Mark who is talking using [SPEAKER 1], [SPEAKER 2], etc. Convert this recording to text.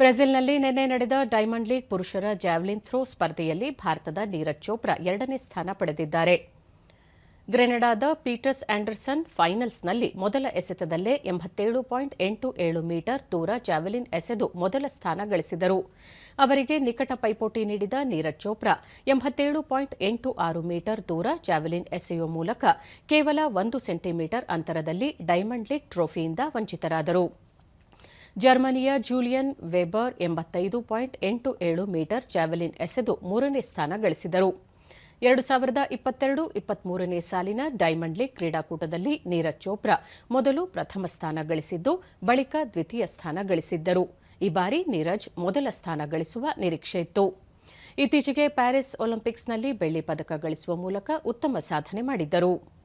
[SPEAKER 1] ಬ್ರೆಜಿಲ್ನಲ್ಲಿ ನಿನ್ನೆ ನಡೆದ ಡೈಮಂಡ್ ಲೀಗ್ ಪುರುಷರ ಜಾವ್ಲಿನ್ ಥ್ರೋ ಸ್ಪರ್ಧೆಯಲ್ಲಿ ಭಾರತದ ನೀರಜ್ ಚೋಪ್ರಾ ಎರಡನೇ ಸ್ಥಾನ ಪಡೆದಿದ್ದಾರೆ. ಗ್ರೆನಡಾದ ಪೀಟರ್ಸ್ ಆಂಡರ್ಸನ್ ಫೈನಲ್ಸ್ನಲ್ಲಿ ಮೊದಲ ಎಸೆತದಲ್ಲೇ ಎಂಬತ್ತೇಳು ಪಾಯಿಂಟ್ ಎಂಟು ಏಳು ಮೀಟರ್ ದೂರ ಜಾವೆಲಿನ್ ಎಸೆದು ಮೊದಲ ಸ್ಥಾನ ಗಳಿಸಿದರು. ಅವರಿಗೆ ನಿಕಟ ಪೈಪೋಟಿ ನೀಡಿದ ನೀರಜ್ ಚೋಪ್ರಾ ಎಂಬತ್ತೇಳು ಪಾಯಿಂಟ್ ಎಂಟು ಆರು ಮೀಟರ್ ದೂರ ಜಾವೆಲಿನ್ ಎಸೆಯುವ ಮೂಲಕ ಕೇವಲ ಒಂದು ಸೆಂಟಿಮೀಟರ್ ಅಂತರದಲ್ಲಿ ಡೈಮಂಡ್ ಲೀಗ್ ಟ್ರೋಫಿಯಿಂದ ವಂಚಿತರಾದರು. ಜರ್ಮನಿಯ ಜೂಲಿಯನ್ ವೆಬರ್ ಎಂಬತ್ತೈದು ಪಾಯಿಂಟ್ ಎಂಟು ಏಳು ಮೀಟರ್ ಜಾವೆಲಿನ್ ಎಸೆದು ಮೂರನೇ ಸ್ಥಾನ ಗಳಿಸಿದರು. ಎರಡು ಸಾವಿರದ ಇಪ್ಪತ್ತೆರಡು ಇಪ್ಪತ್ಮೂರನೇ ಸಾಲಿನ ಡೈಮಂಡ್ ಲೀಗ್ ಕ್ರೀಡಾಕೂಟದಲ್ಲಿ ನೀರಜ್ ಚೋಪ್ರಾ ಮೊದಲು ಪ್ರಥಮ ಸ್ಥಾನ ಗಳಿಸಿದ್ದು, ಬಳಿಕ ದ್ವಿತೀಯ ಸ್ಥಾನ ಗಳಿಸಿದ್ದರು. ಈ ಬಾರಿ ನೀರಜ್ ಮೊದಲ ಸ್ಥಾನ ಗಳಿಸುವ ನಿರೀಕ್ಷೆ ಇತ್ತು. ಇತ್ತೀಚೆಗೆ ಪ್ಯಾರಿಸ್ ಒಲಿಂಪಿಕ್ಸ್ನಲ್ಲಿ ಬೆಳ್ಳಿ ಪದಕ ಗಳಿಸುವ ಮೂಲಕ ಉತ್ತಮ ಸಾಧನೆ ಮಾಡಿದ್ದರು.